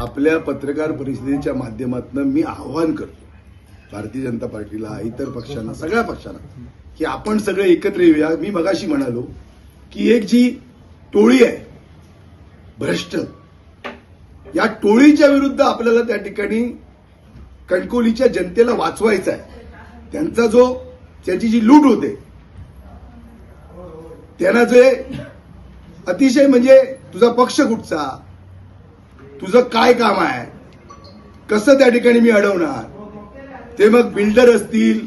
आपल्या पत्रकार परिषदेच्या माध्यमातून मी आव्हान करतो भारतीय जनता पार्टीला इतर पक्षांना सगळ्या पक्षांना की आपण सगळे एकत्र येऊया. मी मगाशी म्हणालो की एक जी टोळी आहे भ्रष्ट. या टोळीच्या विरुद्ध आपल्याला त्या ठिकाणी कणकोलीच्या जनतेला वाचवायचं आहे त्यांचा जो त्याची जी लूट होते त्यांना जे अतिशय म्हणजे तुझा पक्ष कुठचा तुझं काय काम आहे कसं त्या ठिकाणी मी अडवणार ते मग बिल्डर असतील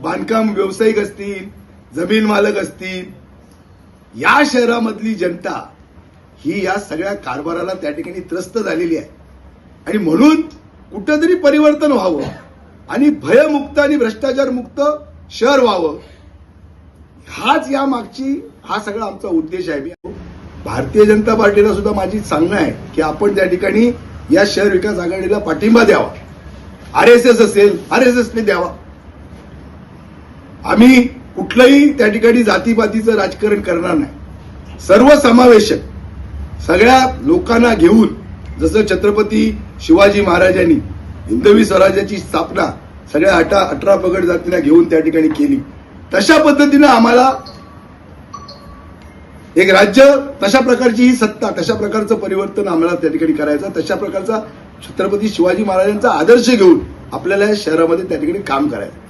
बांधकाम व्यावसायिक असतील जमीन मालक असतील या शहरामधली जनता ही या सगळ्या कारभाराला त्या ठिकाणी त्रस्त झालेली आहे. आणि म्हणून कुठंतरी परिवर्तन व्हावं आणि भयमुक्त आणि भ्रष्टाचार मुक्त शहर व्हावं. हाच या मागची हा सगळा आमचा उद्देश आहे. मी भारतीय जनता पार्टीला सुद्धा माझी सांगणं आहे की आपण त्या ठिकाणी या शहर विकास आघाडीला पाठिंबा द्यावा. आर एस एस असेल आर एस एसने द्यावा. आम्ही कुठलंही त्या ठिकाणी जातीपातीचं राजकारण करणार नाही. सर्वसमावेशक सगळ्या लोकांना घेऊन जसं छत्रपती शिवाजी महाराजांनी हिंदवी स्वराज्याची स्थापना सगळ्या अठरा अठरा पगड जातीला घेऊन त्या ठिकाणी केली. तशा पद्धतीनं आम्हाला एक राज्य तशा प्रकारची ही सत्ता तशा प्रकारचं परिवर्तन आम्हाला त्या ठिकाणी करायचं तशा प्रकारचा छत्रपती शिवाजी महाराजांचा आदर्श घेऊन आपल्याला या शहरामध्ये त्या ठिकाणी काम करायचं.